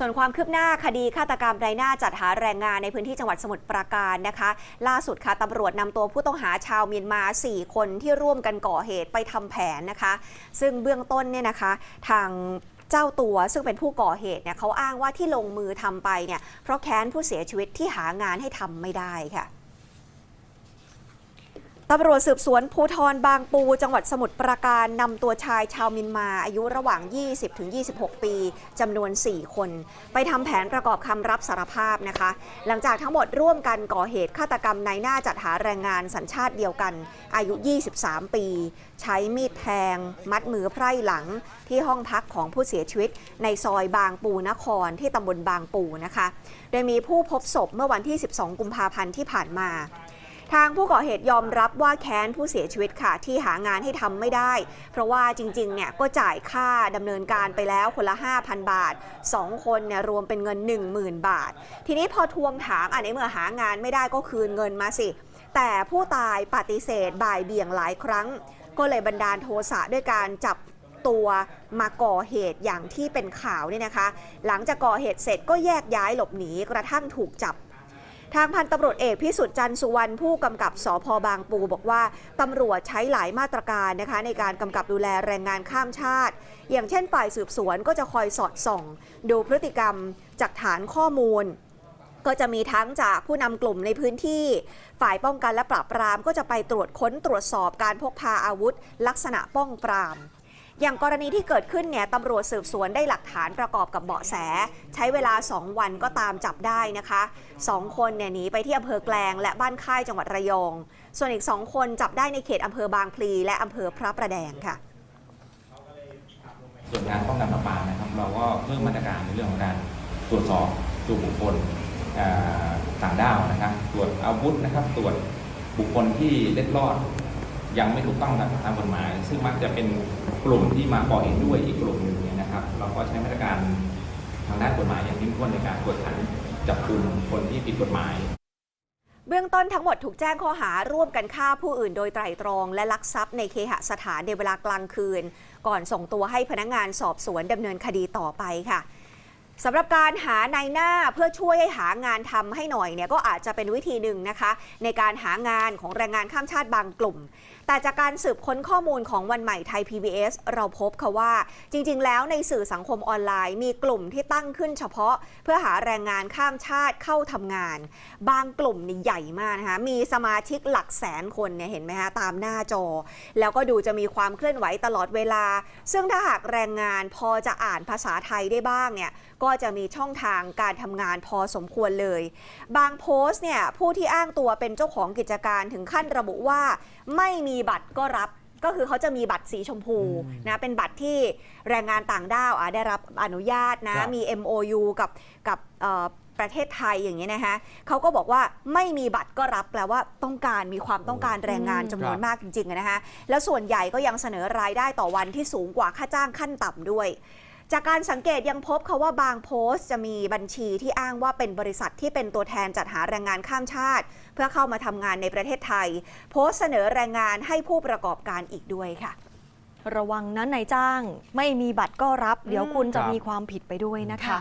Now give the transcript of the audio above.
ส่วนความคืบหน้าคดีฆาตกรรมนายหน้าจัดหาแรงงานในพื้นที่จังหวัดสมุทรปราการนะคะ ล่าสุดค่ะตำรวจนำตัวผู้ต้องหาชาวเมียนมา 4 คนที่ร่วมกันก่อเหตุไปทำแผนนะคะ ซึ่งเบื้องต้นเนี่ยนะคะ ทางเจ้าตัวซึ่งเป็นผู้ก่อเหตุเนี่ยเขาอ้างว่าที่ลงมือทำไปเนี่ยเพราะแค้นผู้เสียชีวิตที่หางานให้ทำไม่ได้ค่ะ ตำรวจสืบสวนภูทรบางปู จังหวัดสมุทรปราการนำตัวชายชาวมินมาอายุระหว่าง 20-26 ปีจำนวน 4 คน ไปทำแผนประกอบคำรับสารภาพนะคะ หลังจากทั้งหมดร่วมกันก่อเหตุฆาตกรรมในหน้าจัดหาแรงงานสัญชาติเดียวกัน อายุ 23 ปี ใช้มีดแทง มัดมือไพร่หลังที่ห้องพักของผู้เสียชีวิต ในซอยบางปูนครที่ตำบลบางปูนะคะ โดยมีผู้พบศพเมื่อวันที่ 12 กุมภาพันธ์ที่ผ่านมา ทางผู้ก่อเหตุยอมรับว่าแค้นผู้เสียชีวิตค่ะที่หางานให้ทำไม่ได้ เพราะว่าจริงๆเนี่ยก็จ่ายค่าดำเนินการไปแล้วคนละ 5,000 บาท 2 คนเนี่ยรวมเป็นเงิน 10,000 บาท ทีนี้พอทวงถามอันในเมื่อหางานไม่ได้ก็คืนเงินมาสิ แต่ผู้ตายปฏิเสธบ่ายเบี่ยงหลายครั้ง ก็เลยบันดาลโทสะด้วยการจับตัวมาก่อเหตุอย่างที่เป็นข่าวนี่นะคะ หลังจากก่อเหตุเสร็จก็แยกย้ายหลบหนีกระทั่งถูกจับ ทางพันตำรวจเอกพิสุทธิ์จันทร์สุวรรณผู้กำกับสพบางปู บอกว่าตำรวจใช้หลายมาตรการนะคะในการกำกับดูแลแรงงานข้ามชาติ อย่างเช่นฝ่ายสืบสวนก็จะคอยสอดส่อง ดูพฤติกรรมจากฐานข้อมูล ก็จะมีทั้งจากผู้นำกลุ่มในพื้นที่ ฝ่ายป้องกันและปราบปรามก็จะไปตรวจค้นตรวจสอบการพกพาอาวุธ ลักษณะป้องปราม อย่างกรณีที่เกิดขึ้นเนี่ยตำรวจสืบสวนได้หลักฐานประกอบกับเบาะแส ใช้เวลา 2 วันก็ตามจับได้นะคะ 2 คนเนี่ยหนีไปที่อำเภอแกลงและบ้านค่ายจังหวัดระยอง ส่วนอีก 2 คนจับได้ในเขตอำเภอบางพลีและอำเภอพระประแดงค่ะส่วนงานป้องกันปราบปรามนะครับเราก็เพิ่มมาตรการในเรื่องของการตรวจสอบตัวบุคคลต่างด้าวนะครับ ตรวจอาวุธนะครับ ตรวจบุคคลที่เล็ดลอด ยังไม่ถูกต้องตามกฎหมาย ซึ่งมักจะเป็นกลุ่มที่มาก่อเหตุด้วยอีกกลุ่มหนึ่งเนี่ยนะครับ เราก็ใช้มาตรการทางด้านกฎหมายอย่างเข้มข้นในการกวดขันจับกลุ่มคนที่ผิดกฎหมายเบื้องต้นทั้งหมดถูกแจ้งข้อหาร่วมกันฆ่าผู้อื่นโดยไตรตรอง และลักทรัพย์ในเคหสถานในเวลากลางคืน ก่อนส่งตัวให้พนักงานสอบสวนดำเนินคดีต่อไปค่ะ สำหรับการหานายหน้าเพื่อช่วยให้หางานทำให้หน่อยเนี่ยก็อาจจะเป็นวิธีหนึ่งนะคะ ในการหางานของแรงงานข้ามชาติบางกลุ่ม แต่จากการสืบค้นข้อมูลของวันใหม่ไทย PBS เราพบค่ะว่า จริง ๆ แล้วในสื่อสังคมออนไลน์ มีกลุ่มที่ตั้งขึ้นเฉพาะ เพื่อหาแรงงานข้ามชาติเข้าทำงาน บางกลุ่มนี่ใหญ่มากนะคะมีสมาชิกหลักแสนคนเนี่ยเห็นไหมคะตามหน้าจอ แล้วก็ดูจะมีความเคลื่อนไหวตลอดเวลา ซึ่งถ้าหากแรงงานพอจะอ่านภาษาไทยได้บ้างเนี่ยก็จะมีช่องทางการทำงานพอสมควรเลย บางโพสต์เนี่ยผู้ที่อ้างตัวเป็นเจ้าของกิจการถึงขั้นระบุว่า ไม่มีบัตรก็รับก็คือเขาจะมีบัตรสีชมพูนะเป็นบัตรที่แรงงานต่างด้าวอะได้รับอนุญาตนะครับมี MOU กับกับเอ่อประเทศไทยอย่างนี้ยนะคะเขาก็บอกว่าไม่มีบัตรก็รับแปลว่าต้องการมีความต้องการแรงงานจำนวนครับมากจริงๆอะนะคะแล้วส่วนใหญ่ก็ยังเสนอรายได้ต่อวันที่สูงกว่าค่าจ้างขั้นต่ำด้วย จากการสังเกตยังพบเขาว่าบางโพสต์จะมีบัญชีที่อ้างว่าเป็นบริษัทที่เป็นตัวแทนจัดหาแรงงานข้ามชาติ เพื่อเข้ามาทำงานในประเทศไทย โพสต์เสนอแรงงานให้ผู้ประกอบการอีกด้วยค่ะ ระวังนะนายจ้าง ไม่มีบัตรก็รับ เดี๋ยวคุณจะมีความผิดไปด้วยนะคะ